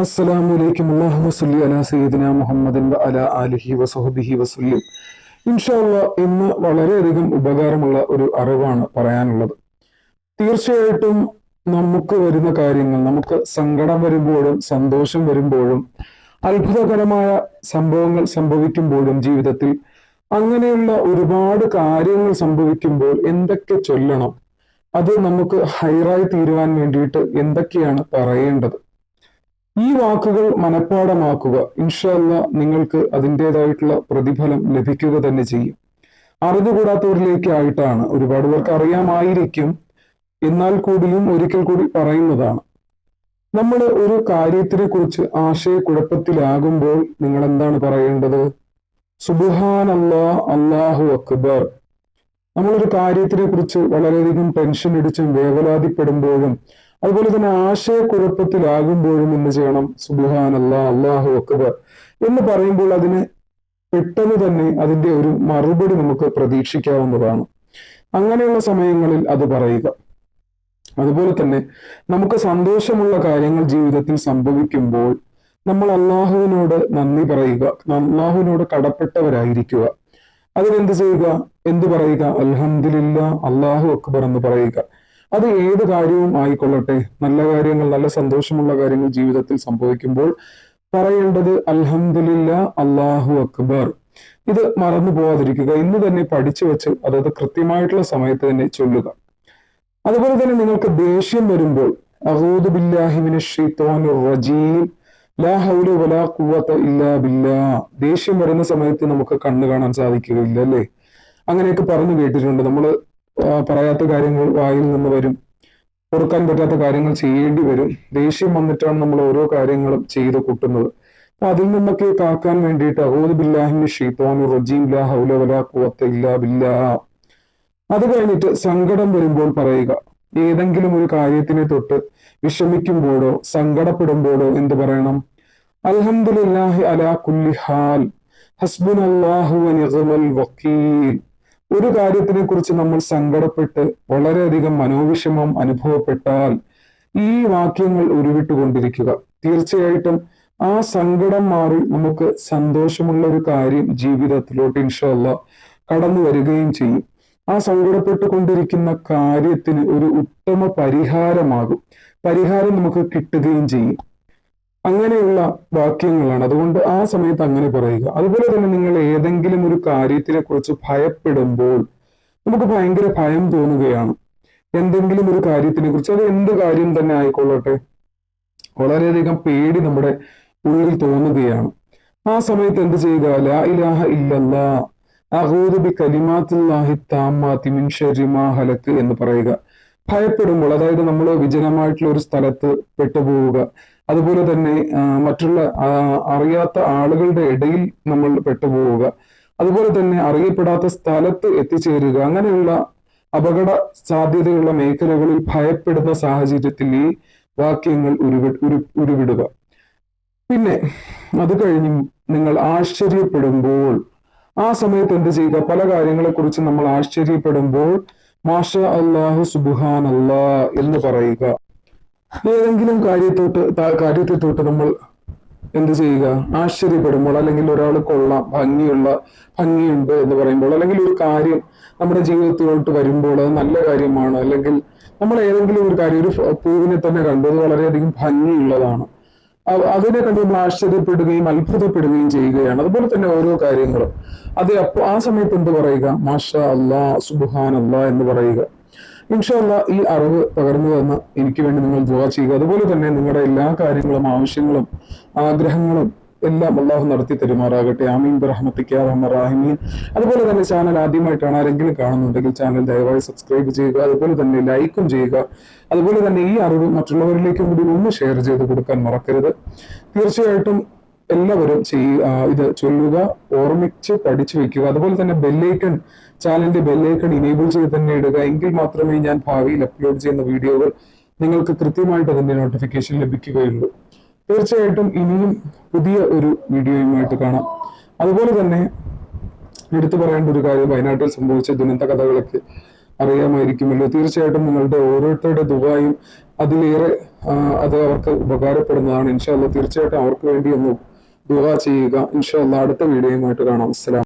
അസ്സലാമു അലൈക്കും വസഹബിഹി ഇന്ന് വളരെയധികം ഉപകാരമുള്ള ഒരു അറിവാണ് പറയാനുള്ളത്. തീർച്ചയായിട്ടും നമുക്ക് വരുന്ന കാര്യങ്ങൾ നമുക്ക് സങ്കടം വരുമ്പോഴും സന്തോഷം വരുമ്പോഴും അത്ഭുതകരമായ സംഭവങ്ങൾ സംഭവിക്കുമ്പോഴും ജീവിതത്തിൽ അങ്ങനെയുള്ള ഒരുപാട് കാര്യങ്ങൾ സംഭവിക്കുമ്പോൾ എന്തൊക്കെ ചൊല്ലണം അത് നമുക്ക് ഹൈറായി തീരുവാൻ വേണ്ടിയിട്ട് എന്തൊക്കെയാണ് പറയേണ്ടത്? ഈ വാക്കുകൾ മനഃപ്പാടമാക്കുക. ഇൻഷല്ല നിങ്ങൾക്ക് അതിന്റെതായിട്ടുള്ള പ്രതിഫലം ലഭിക്കുക തന്നെ ചെയ്യും. അറിഞ്ഞുകൂടാത്തവരിലേക്ക് ആയിട്ടാണ് ഒരുപാട് പേർക്ക് അറിയാമായിരിക്കും. എന്നാൽ കൂടിയും ഒരിക്കൽ കൂടി പറയുന്നതാണ്. നമ്മൾ ഒരു കാര്യത്തിനെ കുറിച്ച് ആശയക്കുഴപ്പത്തിലാകുമ്പോൾ നിങ്ങൾ എന്താണ് പറയേണ്ടത്? സുബുഹാൻ അല്ലാ അള്ളാഹു അക്ബർ. നമ്മളൊരു കാര്യത്തിനെ കുറിച്ച് വളരെയധികം ടെൻഷൻ അടിച്ചും വേവലാതിപ്പെടുമ്പോഴും അതുപോലെ തന്നെ ആശയക്കുഴപ്പത്തിലാകുമ്പോഴും എന്ത് ചെയ്യണം? സുബുഹാൻ അല്ലാ അള്ളാഹു അക്ബർ എന്ന് പറയുമ്പോൾ അതിന് പെട്ടെന്ന് തന്നെ അതിന്റെ ഒരു മറുപടി നമുക്ക് പ്രതീക്ഷിക്കാവുന്നതാണ്. അങ്ങനെയുള്ള സമയങ്ങളിൽ അത് പറയുക. അതുപോലെ തന്നെ നമുക്ക് സന്തോഷമുള്ള കാര്യങ്ങൾ ജീവിതത്തിൽ സംഭവിക്കുമ്പോൾ നമ്മൾ അള്ളാഹുവിനോട് നന്ദി പറയുക. അള്ളാഹുവിനോട് കടപ്പെട്ടവരായിരിക്കുക. അതിനെന്ത് ചെയ്യുക? എന്ത് പറയുക? അലഹമില്ല അള്ളാഹു അക്ബർ എന്ന് പറയുക. അത് ഏത് കാര്യവും ആയിക്കൊള്ളട്ടെ. നല്ല കാര്യങ്ങൾ നല്ല സന്തോഷമുള്ള കാര്യങ്ങൾ ജീവിതത്തിൽ സംഭവിക്കുമ്പോൾ പറയേണ്ടത് അൽഹമില്ല അള്ളാഹു അക്ബർ. ഇത് മറന്നു പോവാതിരിക്കുക. ഇന്ന് തന്നെ പഠിച്ചു വെച്ച് അതത് കൃത്യമായിട്ടുള്ള സമയത്ത് തന്നെ ചൊല്ലുക. അതുപോലെ തന്നെ നിങ്ങൾക്ക് ദേഷ്യം വരുമ്പോൾ റജീം ലാ ഹൗല വലാ ഇല്ലാ ദേഷ്യം വരുന്ന സമയത്ത് നമുക്ക് കണ്ണു കാണാൻ സാധിക്കുകയില്ല അല്ലേ? അങ്ങനെയൊക്കെ പറഞ്ഞു കേട്ടിട്ടുണ്ട്. നമ്മൾ പറയാത്ത കാര്യങ്ങൾ വായിൽ നിന്ന് വരും. കൊടുക്കാൻ പറ്റാത്ത കാര്യങ്ങൾ ചെയ്യേണ്ടി വരും. ദേഷ്യം വന്നിട്ടാണ് നമ്മൾ ഓരോ കാര്യങ്ങളും ചെയ്ത് കൂട്ടുന്നത്. അപ്പൊ അതിൽ നിന്നൊക്കെ കാക്കാൻ വേണ്ടിയിട്ട് അഹൂദ് ബില്ലാഹിന്റെ ഷീത്തോനു റജീം. ലാ ഹൗല വലാ ഇല്ലാ ബില്ലാ. അത് കഴിഞ്ഞിട്ട് സങ്കടം വരുമ്പോൾ പറയുക ഏതെങ്കിലും ഒരു കാര്യത്തിനെ തൊട്ട് വിഷമിക്കുമ്പോഴോ സങ്കടപ്പെടുമ്പോഴോ എന്ത് പറയണം? അലഹമുല്ലാഹി അലാ കുല്ലി ഹാൽ. ഹസ്ബുൻ അള്ളാഹു വക്കീൽ. ഒരു കാര്യത്തിനെ കുറിച്ച് നമ്മൾ സങ്കടപ്പെട്ട് വളരെയധികം മനോവിഷമം അനുഭവപ്പെട്ടാൽ ഈ വാക്യങ്ങൾ ഉരുവിട്ടുകൊണ്ടിരിക്കുക. തീർച്ചയായിട്ടും ആ സങ്കടം മാറി നമുക്ക് സന്തോഷമുള്ള ഒരു കാര്യം ജീവിതത്തിലോട്ട് ഇൻഷല്ല കടന്നു വരികയും ചെയ്യും. ആ സങ്കടപ്പെട്ടുകൊണ്ടിരിക്കുന്ന കാര്യത്തിന് ഒരു ഉത്തമ പരിഹാരമാകും. പരിഹാരം നമുക്ക് കിട്ടുകയും ചെയ്യും. അങ്ങനെയുള്ള വാക്യങ്ങളാണ്. അതുകൊണ്ട് ആ സമയത്ത് അങ്ങനെ പറയുക. അതുപോലെ തന്നെ നിങ്ങൾ ഏതെങ്കിലും ഒരു കാര്യത്തിനെ കുറിച്ച് ഭയപ്പെടുമ്പോൾ നമുക്ക് ഭയങ്കര ഭയം തോന്നുകയാണ്. എന്തെങ്കിലും ഒരു കാര്യത്തിനെ കുറിച്ച് അത് എന്ത് കാര്യം തന്നെ ആയിക്കൊള്ളട്ടെ? വളരെയധികം പേടി നമ്മുടെ ഉള്ളിൽ തോന്നുകയാണ്. ആ സമയത്ത് എന്ത് ചെയ്യുക? ലാ ഇല്ലല്ലാ. അഹൂദ് ബി കലിമാത്തുല്ലാഹി താമാത്തി മിൻ ഷരിമാ ഹലക്ക് എന്ന് പറയുക. ഭയപ്പെടുമ്പോൾ അതായത് നമ്മൾ വിജനമായിട്ടുള്ള ഒരു സ്ഥലത്ത് പെട്ടുപോവുക അതുപോലെ തന്നെ മറ്റുള്ള അറിയാത്ത ആളുകളുടെ ഇടയിൽ നമ്മൾ പെട്ടുപോവുക അതുപോലെ തന്നെ അറിയപ്പെടാത്ത സ്ഥലത്ത് എത്തിച്ചേരുക അങ്ങനെയുള്ള അപകട സാധ്യതയുള്ള മേഖലകളിൽ ഭയപ്പെടുന്ന സാഹചര്യത്തിൽ ഈ വാക്യങ്ങൾ ഉരുവി ഉരുവിടുക. പിന്നെ അത് കഴിഞ്ഞ് നിങ്ങൾ ആശ്ചര്യപ്പെടുമ്പോൾ ആ സമയത്ത് എന്ത് ചെയ്യുക? പല കാര്യങ്ങളെ കുറിച്ച് നമ്മൾ ആശ്ചര്യപ്പെടുമ്പോൾ മാഷ അള്ളാഹു സുബുഹാൻ അല്ലാ എന്ന് പറയുക. ഏതെങ്കിലും കാര്യത്തോട്ട് കാര്യത്തെ തൊട്ട് നമ്മൾ എന്ത് ചെയ്യുക? ആശ്ചര്യപ്പെടുമ്പോൾ അല്ലെങ്കിൽ ഒരാൾ കൊള്ളാം ഭംഗിയുള്ള ഭംഗിയുണ്ട് എന്ന് പറയുമ്പോൾ അല്ലെങ്കിൽ ഒരു കാര്യം നമ്മുടെ ജീവിതത്തിലോട്ട് വരുമ്പോൾ അത് നല്ല കാര്യമാണ് അല്ലെങ്കിൽ നമ്മൾ ഏതെങ്കിലും ഒരു കാര്യം ഒരു പൂവിനെ തന്നെ കണ്ടു അത് വളരെയധികം ഭംഗിയുള്ളതാണ്. അതിനെ കണ്ട് നമ്മൾ ആശ്ചര്യപ്പെടുകയും അത്ഭുതപ്പെടുകയും ചെയ്യുകയാണ്. അതുപോലെ തന്നെ ഓരോ കാര്യങ്ങളും. അത് അപ്പൊ ആ സമയത്ത് എന്ത് പറയുക? മാഷ അള്ളാ സുബുഹാൻ അള്ളാ എന്ന് പറയുക. ഇൻഷല്ല ഈ അറിവ് പകർന്നു തന്ന എനിക്ക് വേണ്ടി നിങ്ങൾ ദുവാ ചെയ്യുക. അതുപോലെ തന്നെ നിങ്ങളുടെ എല്ലാ കാര്യങ്ങളും ആവശ്യങ്ങളും ആഗ്രഹങ്ങളും എല്ലാം അള്ളാഹു നടത്തി തരുമാറാകട്ടെ. ആമീൻ. റഹ്മത്തിക്കാമീൻ അതുപോലെ തന്നെ ചാനൽ ആദ്യമായിട്ടാണ് ആരെങ്കിലും കാണുന്നുണ്ടെങ്കിൽ ചാനൽ ദയവായി സബ്സ്ക്രൈബ് ചെയ്യുക. അതുപോലെ തന്നെ ലൈക്കും ചെയ്യുക. അതുപോലെ തന്നെ ഈ അറിവ് മറ്റുള്ളവരിലേക്കും കൂടി ഒന്ന് ഷെയർ ചെയ്ത് കൊടുക്കാൻ മറക്കരുത്. തീർച്ചയായിട്ടും എല്ലാവരും ചെയ്യുക ഇത് ചൊല്ലുക ഓർമ്മിച്ച് പഠിച്ചു വെക്കുക. അതുപോലെ തന്നെ ബെല്ലൈക്കൺ ചാനലിന്റെ ബെല്ലൈക്കൺ ഇനേബിൾ ചെയ്ത് തന്നെ ഇടുക. എങ്കിൽ മാത്രമേ ഞാൻ ഭാവിയിൽ അപ്ലോഡ് ചെയ്യുന്ന വീഡിയോകൾ നിങ്ങൾക്ക് കൃത്യമായിട്ട് അതിന്റെ നോട്ടിഫിക്കേഷൻ ലഭിക്കുകയുള്ളൂ. തീർച്ചയായിട്ടും ഇനിയും പുതിയ ഒരു വീഡിയോയുമായിട്ട് കാണാം. അതുപോലെ തന്നെ എടുത്തു പറയേണ്ട ഒരു കാര്യം വയനാട്ടിൽ സംഭവിച്ച ദുരന്ത കഥകളൊക്കെ അറിയാമായിരിക്കുമല്ലോ. തീർച്ചയായിട്ടും നിങ്ങളുടെ ഓരോരുത്തരുടെ ദുബായും അതിലേറെ അത് അവർക്ക് ഉപകാരപ്പെടുന്നതാണ്. ഇൻഷാല്ല തീർച്ചയായിട്ടും അവർക്ക് വേണ്ടി ഒന്ന് ദുബ ചെയ്യുക. ഇൻഷാല്ല അടുത്ത വീഡിയോയുമായിട്ട് കാണാം. അസ്സലാം